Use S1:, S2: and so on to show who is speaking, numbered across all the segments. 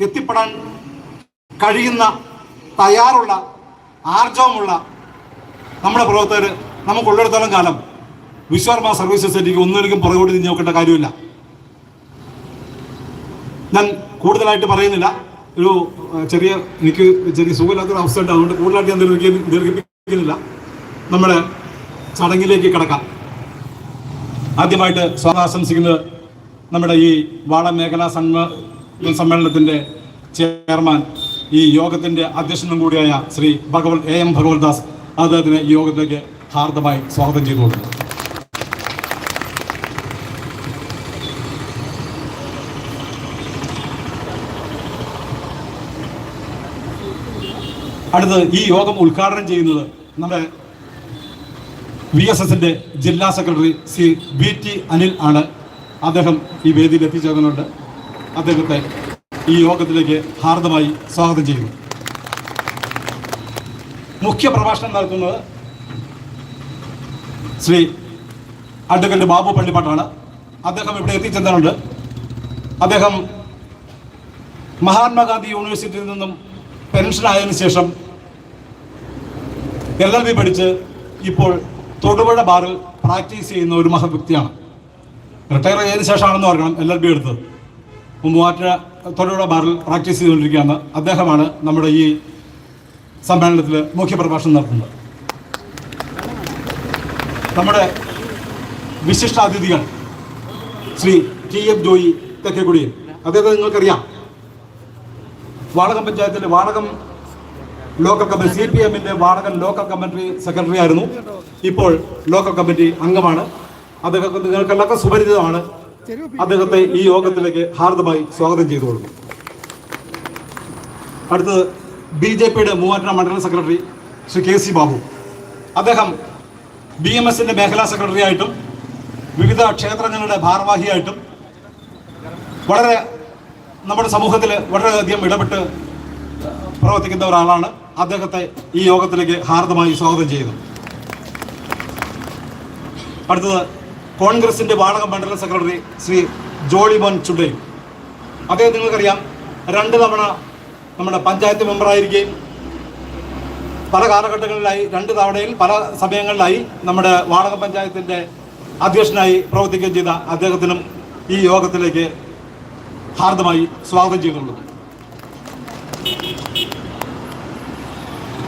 S1: എത്തിപ്പെടാൻ കഴിയുന്ന തയ്യാറുള്ള ആർജവമുള്ള നമ്മുടെ പ്രവർത്തകർ നമുക്കുള്ളിടത്തോളം കാലം വിശ്വകർമ്മ സർവീസ് സൊസൈറ്റിക്ക് ഒന്നിലേക്കും പുറകോട്ട് തിരിഞ്ഞ് നോക്കേണ്ട കാര്യമില്ല. ഞാൻ കൂടുതലായിട്ട് പറയുന്നില്ല. ഒരു ചെറിയ എനിക്ക് ചെറിയ സുഖമില്ലാത്തൊരു അവസ്ഥ ഉണ്ട് അതുകൊണ്ട് കൂടുതലായിട്ട് ഞാൻ ദീർഘിപ്പി- ദീർഘിപ്പിക്കുന്നില്ല. നമ്മുടെ ചടങ്ങിലേക്ക് കിടക്കാം. ആദ്യമായിട്ട് സ്വാഗതം ആശംസിക്കുന്നത് നമ്മുടെ ഈ വാള മേഖലാ സമ്മേളനത്തിന്റെ ചെയർമാൻ ഈ യോഗത്തിന്റെ അധ്യക്ഷനും കൂടിയായ ശ്രീ ഭഗവത് എ എം ഭഗവത്ദാസ് അദ്ദേഹത്തിന് ഈ യോഗത്തിലേക്ക് ഹാർദമായി സ്വാഗതം ചെയ്തുകൊള്ളുന്നു. അടുത്ത് ഈ യോഗം ഉദ്ഘാടനം ചെയ്യുന്നത് നമ്മുടെ വി എസ് എസിന്റെ ജില്ലാ secretary C B T Anil ആണ്. അദ്ദേഹം ഈ വേദിയിൽ എത്തിച്ചേർന്നുണ്ട് അദ്ദേഹത്തെ ഈ യോഗത്തിലേക്ക് ഹാർദമായി സ്വാഗതം ചെയ്യുന്നു. മുഖ്യ പ്രഭാഷണം നടത്തുന്നത് ശ്രീ അഡ്വക്കേറ്റ് ബാബു പള്ളിപ്പാട്ടാണ്. അദ്ദേഹം ഇവിടെ എത്തിച്ചെന്നുണ്ട് അദ്ദേഹം മഹാത്മാഗാന്ധി യൂണിവേഴ്സിറ്റിയിൽ നിന്നും പെൻഷനായതിനു ശേഷം എൽ എൽ ബി പഠിച്ച് ഇപ്പോൾ തൊടുപുഴ ബാറിൽ പ്രാക്ടീസ് ചെയ്യുന്ന ഒരു മഹത് വ്യക്തിയാണ്. റിട്ടയർ ചെയ്തതിനു ശേഷമാണെന്ന് പറയണം എൽ എൽ ബി എടുത്തത് മൂവാറ്റ തൊഴിലുള്ള ബാറിൽ പ്രാക്ടീസ് ചെയ്തുകൊണ്ടിരിക്കുകയാണ്. അദ്ദേഹമാണ് നമ്മുടെ ഈ സമ്മേളനത്തിൽ മുഖ്യപ്രഭാഷണം നടത്തുന്നത്. നമ്മുടെ വിശിഷ്ടാതിഥികൾ ശ്രീ ടി എം ജോയി തെക്കേക്കുടിയിൽ അദ്ദേഹത്തെ നിങ്ങൾക്കറിയാം. വാടകം പഞ്ചായത്തിലെ Vadakam local committee C P എമ്മിന്റെ വാടകം ലോക്കൽ കമ്മിറ്റി സെക്രട്ടറി ആയിരുന്നു. ഇപ്പോൾ ലോക്കൽ കമ്മിറ്റി അംഗമാണ്. അദ്ദേഹം നിങ്ങൾക്കെല്ലാം സുപരിചിതമാണ്. അദ്ദേഹത്തെ ഈ യോഗത്തിലേക്ക് ഹാർദമായി സ്വാഗതം ചെയ്തുകൊള്ളുന്നു. അടുത്തത് ബി ജെ പിയുടെ മൂവാറ്റ മണ്ഡലം secretary Shri K C Babu. അദ്ദേഹം ബി എം എസിന്റെ മേഖലാ സെക്രട്ടറി ആയിട്ടും വിവിധ ക്ഷേത്രങ്ങളുടെ ഭാരവാഹിയായിട്ടും വളരെ നമ്മുടെ സമൂഹത്തിൽ വളരെയധികം ഇടപെട്ട് പ്രവർത്തിക്കുന്ന ഒരാളാണ്. അദ്ദേഹത്തെ ഈ യോഗത്തിലേക്ക് ഹാർദമായി സ്വാഗതം ചെയ്യുന്നു. അടുത്തത് കോൺഗ്രസിന്റെ വാടക മണ്ഡലം സെക്രട്ടറി ശ്രീ ജോളിമോൻ ചുണ്ടയും അദ്ദേഹം നിങ്ങൾക്കറിയാം രണ്ട് തവണ നമ്മുടെ പഞ്ചായത്ത് മെമ്പറായിരിക്കുകയും പല കാലഘട്ടങ്ങളിലായി രണ്ട് തവണയിൽ പല സമയങ്ങളിലായി നമ്മുടെ വാടക പഞ്ചായത്തിന്റെ അധ്യക്ഷനായി പ്രവർത്തിക്കുകയും ചെയ്ത അദ്ദേഹത്തിനും ഈ യോഗത്തിലേക്ക് ഹാർദമായി സ്വാഗതം ചെയ്യുന്നുണ്ട്.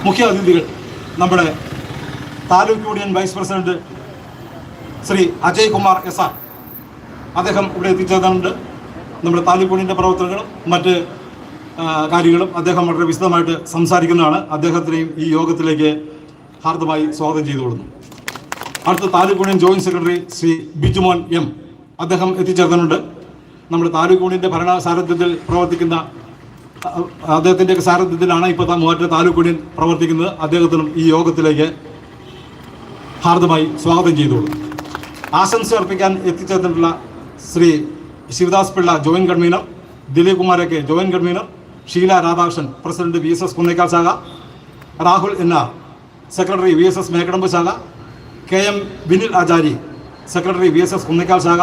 S1: മുഖ്യ അതിഥികൾ നമ്മുടെ taluk union vice president Shri Ajay Kumar S R. അദ്ദേഹം ഇവിടെ എത്തിച്ചേർന്നുണ്ട് നമ്മുടെ താലൂക്ക് പ്രവർത്തനങ്ങളും മറ്റ് കാര്യങ്ങളും അദ്ദേഹം വളരെ വിശദമായിട്ട് സംസാരിക്കുന്നതാണ്. അദ്ദേഹത്തിനെയും ഈ യോഗത്തിലേക്ക് ഹാർദമായി സ്വാഗതം ചെയ്തുകൊള്ളുന്നു അടുത്ത taluk union joint secretary Shri Bijumon M. അദ്ദേഹം എത്തിച്ചേർന്നിട്ടുണ്ട്. നമ്മുടെ താലൂക്കൂണിന്റെ ഭരണ സാരഥ്യത്തിൽ പ്രവർത്തിക്കുന്ന അദ്ദേഹത്തിന്റെ സാരഥ്യത്തിലാണ് ഇപ്പോൾ മൂവാറ്റ താലൂക്കൂണിൻ പ്രവർത്തിക്കുന്നത്. അദ്ദേഹത്തിനും ഈ യോഗത്തിലേക്ക് ഹാർദമായി സ്വാഗതം ചെയ്തുകൊള്ളുന്നു ആശംസ അർപ്പിക്കാൻ എത്തിച്ചേർന്നിട്ടുള്ള Shri Sivadas Pillai joint convener Dileep കുമാരൊക്കെ joint convener Sheela Radhakrishnan president V S S Kunnekkal ശാഖ Rahul N R secretary V S S Mekkadamb ശാഖ K M Vinil Achari secretary V S S Kunnekkal ശാഖ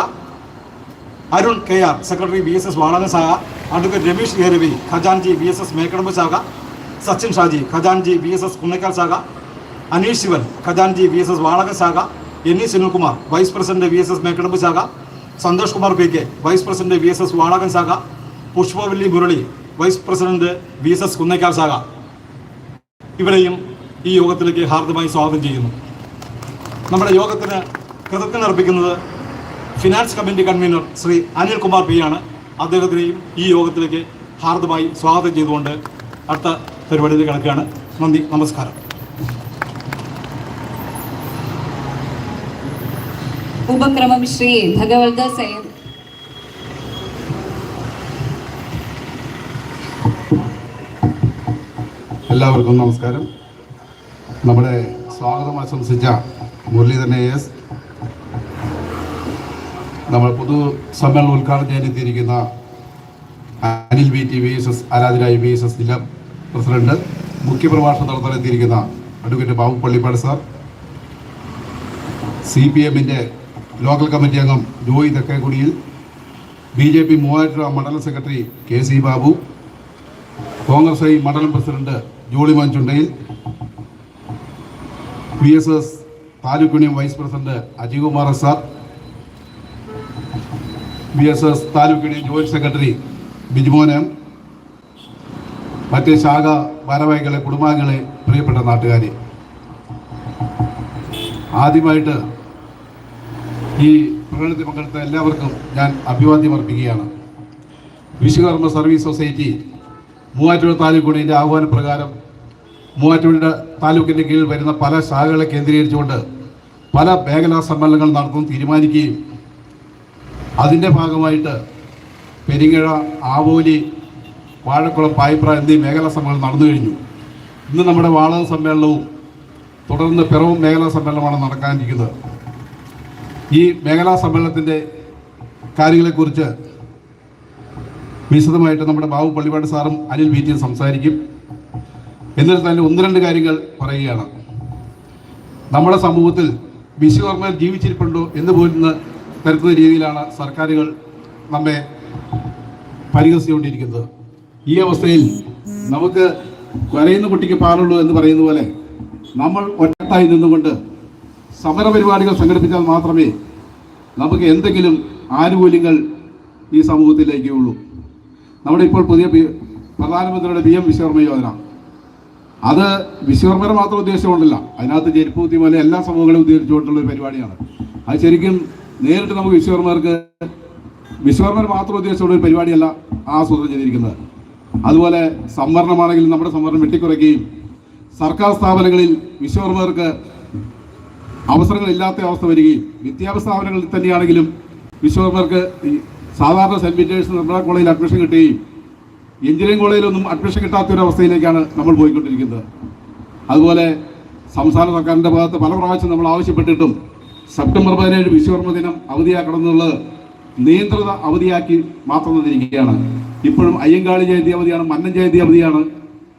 S1: Arun K R secretary V S S Valana ശാഖ advocate Ramesh A Ravi ഖജാൻജി V S S Mekkadambu ശാഖ സച്ചിൻ ഷാജി ഖജാൻജി V S S Kunnekkal ശാഖ Aneesh Shivan ഖജാൻജി V S S Valaka ശാഖ E Sunilkumar vice president V S S Mekkadamb ശാഖ Santhosh Kumar P K vice president V S S Vadakan ശാഖ Pushpavalli Murali vice president V S S Kunnekkar ശാഖ. ഇവരെയും ഈ യോഗത്തിലേക്ക് ഹാർദമായി സ്വാഗതം ചെയ്യുന്നു. നമ്മുടെ യോഗത്തിന് കൃതജ്ഞത അർപ്പിക്കുന്നത് finance committee convener Shri Anilkumar P ആണ്. അദ്ദേഹത്തിനെയും ഈ യോഗത്തിലേക്ക് ഹാർദമായി സ്വാഗതം ചെയ്തുകൊണ്ട് അടുത്ത പരിപാടിയിൽ കിടക്കുകയാണ്. നന്ദി നമസ്കാരം.
S2: ഉപക്രമം ശ്രീ ഭഗവത്
S3: എല്ലാവർക്കും നമസ്കാരം. നമ്മുടെ സ്വാഗതം ആശംസിച്ച മുരളീധരൻ എ എസ് നമ്മൾ പൊതു സമ്മേളനം ഉദ്ഘാടനം ചെയ്യാനെത്തിയിരിക്കുന്ന Anil B T V S S ആരാധനായ V S S ജില്ലാ പ്രസിഡന്റ് മുഖ്യപ്രഭാഷണം നടത്താനെത്തിയിരിക്കുന്ന advocate Babu Pallippad sir C P എമ്മിന്റെ ലോക്കൽ കമ്മിറ്റി അംഗം Joy Thekkekudiyil B J P Muvattupuzha മണ്ഡലം secretary K C Babu Congress I മണ്ഡലം president Jolly Chundayil P S S taluk union vice president Ajikumar S R B S S taluk union joint secretary Bijumon M മറ്റ് ശാഖ ഭാരവാഹികളെ കുടുംബാംഗങ്ങളെ പ്രിയപ്പെട്ട നാട്ടുകാരെ. ആദ്യമായിട്ട് ഈ പ്രകടനത്തിൽ പങ്കെടുത്ത എല്ലാവർക്കും ഞാൻ അഭിവാദ്യം അർപ്പിക്കുകയാണ്. വിശ്വകർമ്മ സർവീസ് സൊസൈറ്റി മൂവാറ്റുപുഴ താലൂക്ക് യൂണിയന്റെ ആഹ്വാനപ്രകാരം മൂവാറ്റുപുഴ താലൂക്കിന്റെ കീഴിൽ വരുന്ന പല ശാഖകളെ കേന്ദ്രീകരിച്ചുകൊണ്ട് പല മേഖലാ സമ്മേളനങ്ങൾ നടത്താൻ തീരുമാനിക്കുകയും അതിന്റെ ഭാഗമായിട്ട് പെരിങ്ങഴ ആവോലി വാഴക്കുളം പായിപ്ര എന്നീ മേഖലാ സമ്മേളനം നടന്നു കഴിഞ്ഞു. ഇന്ന് നമ്മുടെ വാളക സമ്മേളനവും തുടർന്ന് പിറവും മേഖലാ സമ്മേളനമാണ് നടക്കാനിരിക്കുന്നത്. ഈ മേഖലാ സമ്മേളനത്തിന്റെ കാര്യങ്ങളെക്കുറിച്ച് വിശദമായിട്ട് നമ്മുടെ ബാബു പള്ളിപ്പാട് സാറും അനിൽ വീറ്റിയും സംസാരിക്കും. എന്നിട്ട് തന്നെ ഒന്ന് രണ്ട് കാര്യങ്ങൾ പറയുകയാണ്. നമ്മുടെ സമൂഹത്തിൽ വിശ്വകർമ്മ ജീവിച്ചിരിപ്പുണ്ടോ എന്ന് പോലും തരുത്തുന്ന രീതിയിലാണ് സർക്കാരുകൾ നമ്മെ പരിഹസിച്ചുകൊണ്ടിരിക്കുന്നത്. ഈ അവസ്ഥയിൽ നമുക്ക് കരയുന്ന കുട്ടിക്ക് പാലുള്ളൂ എന്ന് പറയുന്ന പോലെ നമ്മൾ ഒറ്റത്തായി നിന്നുകൊണ്ട് സമരപരിപാടികൾ സംഘടിപ്പിച്ചാൽ മാത്രമേ നമുക്ക് എന്തെങ്കിലും ആനുകൂല്യങ്ങൾ ഈ സമൂഹത്തിലേക്ക് ഉള്ളൂ. നമ്മുടെ ഇപ്പോൾ പുതിയ പ്രധാനമന്ത്രിയുടെ പി എം വിശ്വകർമ്മ യോജന. അത് വിശ്വകർമ്മരെ മാത്രം ഉദ്ദേശിച്ചുകൊണ്ടല്ല അതിനകത്ത് ചെരുപ്പ് കുത്തി പോലെ എല്ലാ സമൂഹങ്ങളെയും ഉദ്ദേശിച്ചുകൊണ്ടുള്ള ഒരു പരിപാടിയാണ്. അത് ശരിക്കും നേരിട്ട് നമുക്ക് വിശ്വകർമ്മർക്ക് വിശ്വകർമ്മർ മാത്രം ഉദ്ദേശിച്ചുള്ള ഒരു പരിപാടിയല്ല ആസൂത്രണം ചെയ്തിരിക്കുന്നത്. അതുപോലെ സംവരണമാണെങ്കിൽ നമ്മുടെ സംവരണം വെട്ടിക്കുറയ്ക്കുകയും സർക്കാർ സ്ഥാപനങ്ങളിൽ വിശ്വകർമ്മർക്ക് അവസരങ്ങളില്ലാത്ത അവസ്ഥ വരികയും വിദ്യാഭ്യാസ സ്ഥാപനങ്ങളിൽ തന്നെയാണെങ്കിലും വിശ്വകർമ്മർക്ക് സാധാരണ സെന്റ് പീറ്റേഴ്സ് നിർമ്മല കോളേജിൽ അഡ്മിഷൻ കിട്ടുകയും എഞ്ചിനീയറിംഗ് കോളേജിലൊന്നും അഡ്മിഷൻ കിട്ടാത്ത ഒരു അവസ്ഥയിലേക്കാണ് നമ്മൾ പോയിക്കൊണ്ടിരിക്കുന്നത്. അതുപോലെ സംസ്ഥാന സർക്കാരിന്റെ ഭാഗത്ത് പല പ്രാവശ്യം നമ്മൾ ആവശ്യപ്പെട്ടിട്ടും സെപ്റ്റംബർ പതിനേഴ് വിശ്വകർമ്മ ദിനം അവധിയാക്കണം എന്നുള്ളത് നിയന്ത്രിത അവധിയാക്കി മാത്രം തന്നിരിക്കുകയാണ് ഇപ്പോഴും അയ്യങ്കാളി ജയന്തി അവധിയാണ് മന്നൻ ജയന്തി അവധിയാണ്.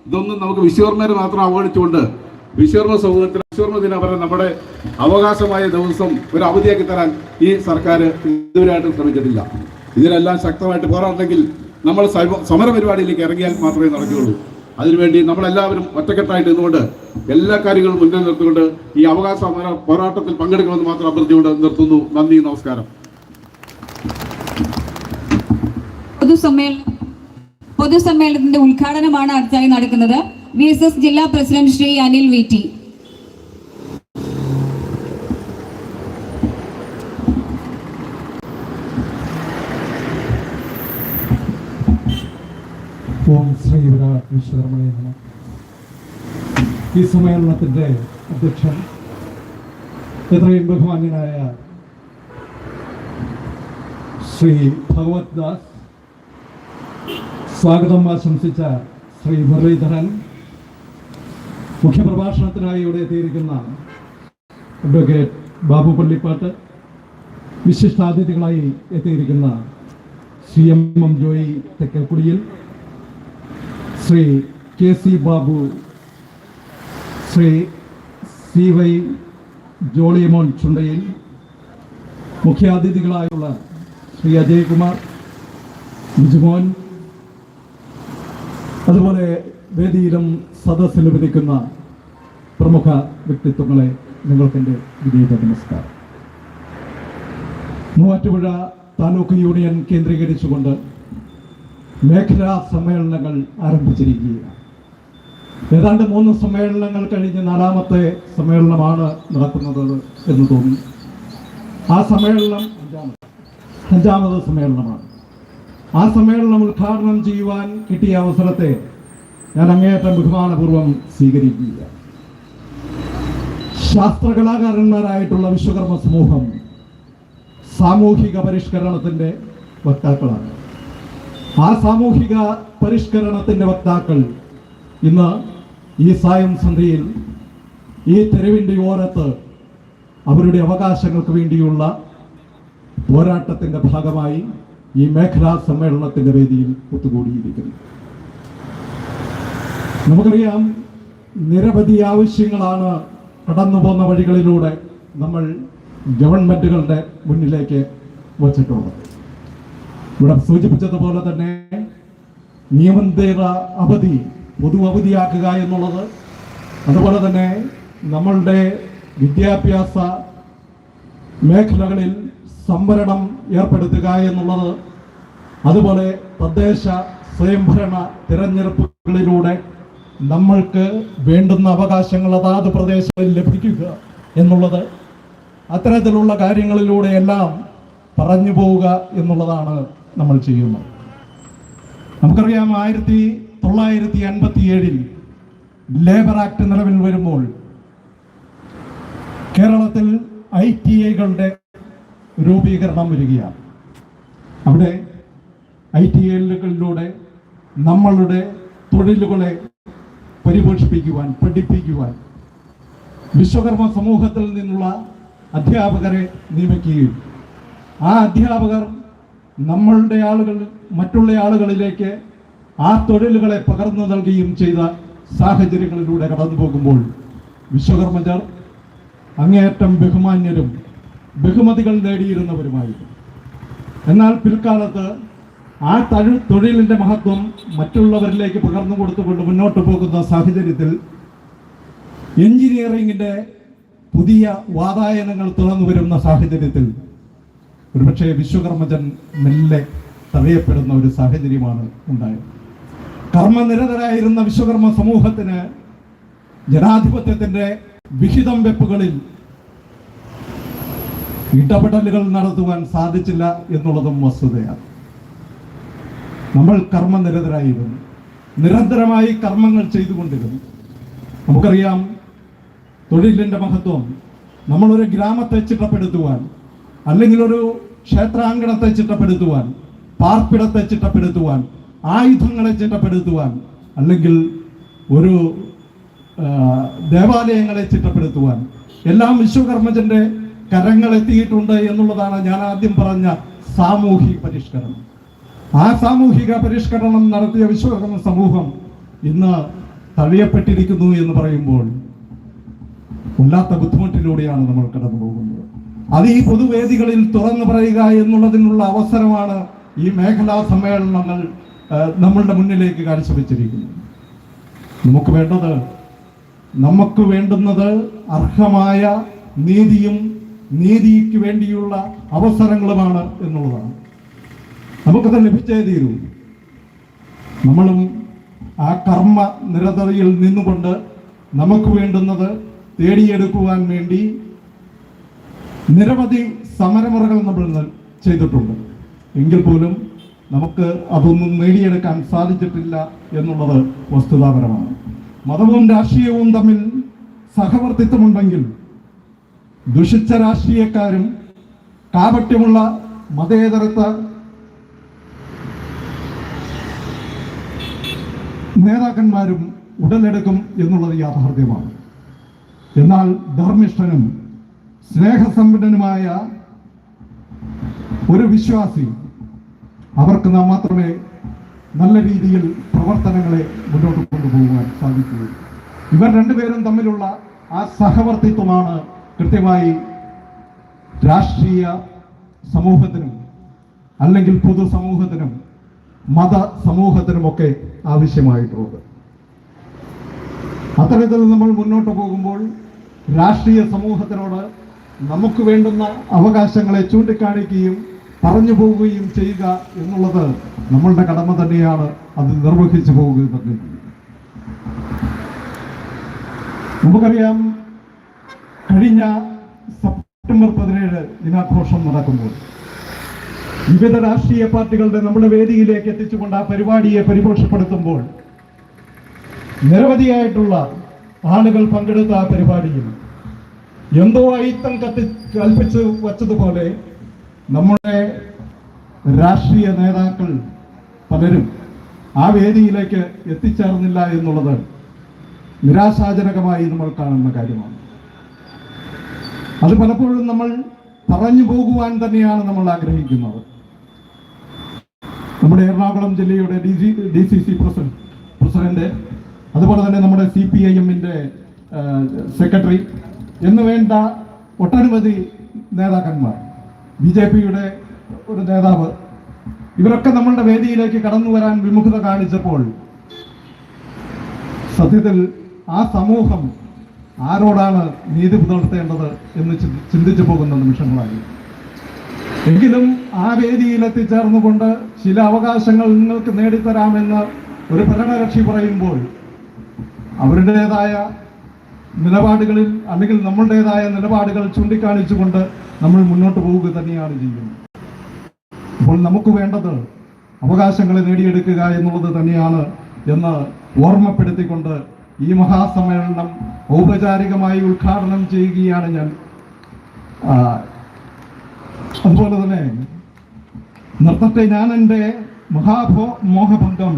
S3: ഇതൊന്നും നമുക്ക് വിശ്വകർമ്മരെ മാത്രം അവഗണിച്ചുകൊണ്ട് വിശ്വകർമ്മ സൗഹൃദത്തിൽ വിശ്വകർമ്മ ദിനം അവരെ നമ്മുടെ അവകാശമായ ദിവസം ഒരു അവധിയാക്കി തരാൻ ഈ സർക്കാർ ഇതുവരെയായിട്ടും ശ്രമിച്ചിട്ടില്ല. ഇതിനെല്ലാം ശക്തമായിട്ട് പോരാടണമെങ്കിൽ നമ്മൾ സമര സമരപരിപാടിയിലേക്ക് ഇറങ്ങിയാൽ മാത്രമേ നടക്കുകയുള്ളൂ. അതിനുവേണ്ടി നമ്മളെല്ലാവരും ഒറ്റക്കെട്ടായിട്ട് നിന്നുകൊണ്ട് എല്ലാ കാര്യങ്ങളും മുന്നിൽ നിർത്തിക്കൊണ്ട് ഈ അവകാശ സമര പോരാട്ടത്തിൽ പങ്കെടുക്കണമെന്ന് മാത്രം അഭ്യർത്ഥിച്ചുകൊണ്ട് നിർത്തുന്നു. നന്ദി നമസ്കാരം.
S2: പൊതുസമ്മേളനം പൊതുസമ്മേളനത്തിന്റെ ഉദ്ഘാടനമാണ് അടുത്തായി നടക്കുന്നത്. വി എസ് എസ് ജില്ലാ president Shri Anil V T
S1: ഓം ശ്രീ വിശ്വകർമ്മണേ ഈ സമ്മേളനത്തിന്റെ അധ്യക്ഷൻ എത്രയും ബഹുമാന്യനായ ശ്രീ ഭഗവത് ദാസ്. സ്വാഗതം ആശംസിച്ച ശ്രീ മുരളീധരൻ. മുഖ്യപ്രഭാഷണത്തിനായി ഇവിടെ എത്തിയിരിക്കുന്ന അഡ്വക്കേറ്റ് ബാബു പള്ളിപ്പാട്ട് വിശിഷ്ടാതിഥികളായി എത്തിയിരിക്കുന്ന C M M Joy Thekkalkudiyil Shri K C Babu Shri C Y Jolliyamon Chundayil മുഖ്യാതിഥികളായുള്ള Shri Ajaykumar Bijumon അതുപോലെ വേദിയിലും സദസ്സിലും ഇരിക്കുന്ന പ്രമുഖ വ്യക്തിത്വങ്ങളെ നിങ്ങൾക്കെന്റെ വിനീത നമസ്കാരം. മൂവാറ്റുപുഴ താലൂക്ക് യൂണിയൻ കേന്ദ്രീകരിച്ചുകൊണ്ട് മേഖലാ സമ്മേളനങ്ങൾ ആരംഭിച്ചിരിക്കുകയാണ്. ഏതാണ്ട് മൂന്ന് സമ്മേളനങ്ങൾ കഴിഞ്ഞ് നാലാമത്തെ സമ്മേളനമാണ് നടക്കുന്നത് എന്ന് തോന്നി. ആ സമ്മേളനം അഞ്ചാമത് അഞ്ചാമത് സമ്മേളനമാണ്. ആ സമ്മേളനം ഉദ്ഘാടനം ചെയ്യുവാൻ കിട്ടിയ അവസരത്തെ ഞാൻ അങ്ങേയറ്റം ബഹുമാനപൂർവം സ്വീകരിക്കുക ശാസ്ത്രകലാകാരന്മാരായിട്ടുള്ള വിശ്വകർമ്മ സമൂഹം സാമൂഹിക പരിഷ്കരണത്തിന്റെ വക്താക്കളാണ്. ആ സാമൂഹിക പരിഷ്കരണത്തിന്റെ വക്താക്കൾ ഇന്ന് ഈ സായം സന്ധ്യയിൽ ഈ തെരുവിന്റെ ഓരത്ത് അവരുടെ അവകാശങ്ങൾക്ക് വേണ്ടിയുള്ള പോരാട്ടത്തിന്റെ ഭാഗമായി ഈ മേഖലാ സമ്മേളനത്തിന്റെ വേദിയിൽ ഒത്തുകൂടിയിരിക്കുന്നു. നമുക്കറിയാം നിരവധി ആവശ്യങ്ങളാണ് കടന്നു പോകുന്ന വഴികളിലൂടെ നമ്മൾ ഗവൺമെന്റുകളുടെ മുന്നിലേക്ക് വച്ചിട്ടുള്ളത്. ഇവിടെ സൂചിപ്പിച്ചതുപോലെ തന്നെ നിയമന്തേത അവധി പൊതു അവധിയാക്കുക എന്നുള്ളത് അതുപോലെ തന്നെ നമ്മളുടെ വിദ്യാഭ്യാസ മേഖലകളിൽ സംവരണം ഏർപ്പെടുത്തുക എന്നുള്ളത് അതുപോലെ തദ്ദേശ സ്വയംഭരണ തിരഞ്ഞെടുപ്പുകളിലൂടെ നമ്മൾക്ക് വേണ്ടുന്ന അവകാശങ്ങൾ അതാത് പ്രദേശങ്ങളിൽ ലഭിക്കുക എന്നുള്ളത് അത്തരത്തിലുള്ള കാര്യങ്ങളിലൂടെയെല്ലാം പറഞ്ഞു പോവുക എന്നുള്ളതാണ് നമ്മൾ ചെയ്യുന്നത്. നമുക്കറിയാം ആയിരത്തി തൊള്ളായിരത്തി അൻപത്തി ഏഴിൽ ലേബർ ആക്ട് നിലവിൽ വരുമ്പോൾ കേരളത്തിൽ ഐ ടി ഐകളുടെ രൂപീകരണം വരികയാണ്. അവിടെ ഐ ടി ഐകളിലൂടെ നമ്മളുടെ തൊഴിലുകളെ പരിപോഷിപ്പിക്കുവാൻ പഠിപ്പിക്കുവാൻ. വിശ്വകർമ്മ സമൂഹത്തിൽ നിന്നുള്ള അധ്യാപകരെ നിയമിക്കുകയും ആ അധ്യാപകർ നമ്മളുടെ ആളുകൾ മറ്റുള്ള ആളുകളിലേക്ക് ആ തൊഴിലുകളെ പകർന്നു നൽകുകയും ചെയ്ത സാഹചര്യങ്ങളിലൂടെ കടന്നു പോകുമ്പോൾ വിശ്വകർമ്മജർ അങ്ങേയറ്റം ബഹുമാന്യരും ബഹുമതികൾ നേടിയിരുന്നവരുമായിരുന്നു. എന്നാൽ പിൽക്കാലത്ത് ആ തഴു തൊഴിലിന്റെ മഹത്വം മറ്റുള്ളവരിലേക്ക് പകർന്നു കൊടുത്തുകൊണ്ട് മുന്നോട്ട് പോകുന്ന സാഹചര്യത്തിൽ എഞ്ചിനീയറിംഗിന്റെ പുതിയ വാതായനങ്ങൾ തുറന്നു വരുന്ന സാഹചര്യത്തിൽ ഒരുപക്ഷെ വിശ്വകർമ്മജൻ മെല്ലെ തടയപ്പെടുന്ന ഒരു സാഹചര്യമാണ് ഉണ്ടായത്. കർമ്മനിരതരായിരുന്ന വിശ്വകർമ്മ സമൂഹത്തിന് ജനാധിപത്യത്തിന്റെ വിഹിതം വെപ്പുകളിൽ ഇടപെടലുകൾ നടത്തുവാൻ സാധിച്ചില്ല എന്നുള്ളതും വസ്തുതയാണ്. നമ്മൾ കർമ്മനിരതരായിരുന്നു. നിരന്തരമായി കർമ്മങ്ങൾ ചെയ്തുകൊണ്ടിരുന്നു. നമുക്കറിയാം തൊഴിലിന്റെ മഹത്വം. നമ്മളൊരു ഗ്രാമത്തെ ചിട്ടപ്പെടുത്തുവാൻ അല്ലെങ്കിൽ ഒരു ക്ഷേത്രാങ്കണത്തെ ചിട്ടപ്പെടുത്തുവാൻ പാർപ്പിടത്തെ ചിട്ടപ്പെടുത്തുവാൻ ആയുധങ്ങളെ ചിട്ടപ്പെടുത്തുവാൻ അല്ലെങ്കിൽ ഒരു ദേവാലയങ്ങളെ ചിട്ടപ്പെടുത്തുവാൻ. എല്ലാം വിശ്വകർമ്മജന്റെ കരങ്ങൾ എത്തിയിട്ടുണ്ട് എന്നുള്ളതാണ് ഞാൻ ആദ്യം പറഞ്ഞ സാമൂഹിക പരിഷ്കരണം. ആ സാമൂഹിക പരിഷ്കരണം നടത്തിയ വിശ്വകർമ്മ സമൂഹം ഇന്ന് തഴയപ്പെട്ടിരിക്കുന്നു എന്ന് പറയുമ്പോൾ വല്ലാത്ത ബുദ്ധിമുട്ടിലൂടെയാണ് നമ്മൾ കടന്നു പോകുന്നത്. അത് ഈ പൊതുവേദികളിൽ തുറന്നു പറയുക എന്നുള്ളതിനുള്ള അവസരമാണ് ഈ മേഖലാ സമ്മേളനങ്ങൾ നമ്മളുടെ മുന്നിലേക്ക് കാഴ്ചവെച്ചിരിക്കുന്നത്. നമുക്ക് വേണ്ടത് നമുക്ക് വേണ്ടുന്നത് അർഹമായ നീതിയും നീതിക്ക് വേണ്ടിയുള്ള അവസരങ്ങളുമാണ് എന്നുള്ളതാണ്. നമുക്കത് ലഭിച്ചേ തീരൂ. നമ്മളും ആ കർമ്മ നിരതയിൽ നിന്നുകൊണ്ട് നമുക്ക് വേണ്ടുന്നത് തേടിയെടുക്കുവാൻ വേണ്ടി നിരവധി സമരമുറകൾ നമ്മൾ ചെയ്തിട്ടുണ്ട്. എങ്കിൽ പോലും നമുക്ക് അതൊന്നും നേടിയെടുക്കാൻ സാധിച്ചിട്ടില്ല എന്നുള്ളത് വസ്തുതാപരമാണ്. മതവും രാഷ്ട്രീയവും തമ്മിൽ സഹവർത്തിത്വമുണ്ടെങ്കിൽ ദുഷിച്ച രാഷ്ട്രീയക്കാരും കാപട്യമുള്ള മതേതരത്വ നേതാക്കന്മാരും ഉടലെടുക്കും എന്നുള്ളത് യാഥാർത്ഥ്യമാണ്. എന്നാൽ ധർമ്മിഷ്ഠനും സ്നേഹസമ്പന്നനുമായ ഒരു വിശ്വാസി അവർക്ക് നാം മാത്രമേ നല്ല രീതിയിൽ പ്രവർത്തനങ്ങളെ മുന്നോട്ട് കൊണ്ടുപോകുവാൻ സാധിക്കുകയുള്ളൂ ഇവർ രണ്ടുപേരും തമ്മിലുള്ള ആ സഹവർത്തിത്വമാണ് കൃത്യമായി രാഷ്ട്രീയ സമൂഹത്തിനും അല്ലെങ്കിൽ പൊതുസമൂഹത്തിനും മത സമൂഹത്തിനുമൊക്കെ ആവശ്യമായിട്ടുള്ളത്. അത്തരത്തിൽ നമ്മൾ മുന്നോട്ട് പോകുമ്പോൾ രാഷ്ട്രീയ സമൂഹത്തിനോട് നമുക്ക് വേണ്ടുന്ന അവകാശങ്ങളെ ചൂണ്ടിക്കാണിക്കുകയും പറഞ്ഞു പോവുകയും ചെയ്യുക എന്നുള്ളത് നമ്മളുടെ കടമ തന്നെയാണ് അത് നിർവഹിച്ചു പോവുക തന്നെ നമുക്കറിയാം കഴിഞ്ഞ സെപ്റ്റംബർ പതിനേഴ് ദിനാഘോഷം നടക്കുമ്പോൾ വിവിധ രാഷ്ട്രീയ പാർട്ടികളുടെ നമ്മുടെ വേദിയിലേക്ക് എത്തിച്ചുകൊണ്ട് ആ പരിപാടിയെ പരിപോഷപ്പെടുത്തുമ്പോൾ നിരവധിയായിട്ടുള്ള ആളുകൾ പങ്കെടുത്ത ആ പരിപാടിയിൽ എന്തോ അയിത്തം കത്തി കൽപ്പിച്ച് വച്ചതുപോലെ നമ്മുടെ രാഷ്ട്രീയ നേതാക്കൾ പലരും ആ വേദിയിലേക്ക് എത്തിച്ചേർന്നില്ല എന്നുള്ളത് നിരാശാജനകമായി നമ്മൾ കാണുന്ന കാര്യമാണ്. അത് പലപ്പോഴും നമ്മൾ പറഞ്ഞു പോകുവാൻ തന്നെയാണ് നമ്മൾ ആഗ്രഹിക്കുന്നത്. നമ്മുടെ എറണാകുളം ജില്ലയുടെ D C D C C president president അതുപോലെ തന്നെ നമ്മുടെ സി പി ഐ എമ്മിന്റെ സെക്രട്ടറി എന്നുവേണ്ട ഒട്ടനവധി നേതാക്കന്മാർ. ബി ജെ പിയുടെ ഒരു നേതാവ്. ഇവരൊക്കെ നമ്മളുടെ വേദിയിലേക്ക് കടന്നു വരാൻ വിമുഖത കാണിച്ചപ്പോൾ സത്യത്തിൽ ആ സമൂഹം ആരോടാണ് നീതി പുലർത്തേണ്ടത് എന്ന് ചിന്തിച്ചു പോകുന്ന നിമിഷങ്ങളായി. എങ്കിലും ആ വേദിയിൽ എത്തിച്ചേർന്നുകൊണ്ട് ചില അവകാശങ്ങൾ നിങ്ങൾക്ക് നേടിത്തരാമെന്ന് ഒരു ഭരണകക്ഷി പറയുമ്പോൾ അവരുടേതായ നിലപാടുകളിൽ അല്ലെങ്കിൽ നമ്മളുടേതായ നിലപാടുകൾ ചൂണ്ടിക്കാണിച്ചുകൊണ്ട് നമ്മൾ മുന്നോട്ട് പോവുക തന്നെയാണ് ചെയ്യുന്നത്. അപ്പോൾ നമുക്ക് വേണ്ടത് അവകാശങ്ങളെ നേടിയെടുക്കുക എന്നുള്ളത് തന്നെയാണ് എന്ന് ഓർമ്മപ്പെടുത്തിക്കൊണ്ട് ഈ മഹാസമ്മേളനം ഔപചാരികമായി ഉദ്ഘാടനം ചെയ്യുകയാണ് ഞാൻ. അതുപോലെ തന്നെ നൃത്തത്തെ ഞാൻ എന്റെ മഹാഭോ മോഹഭംഗം.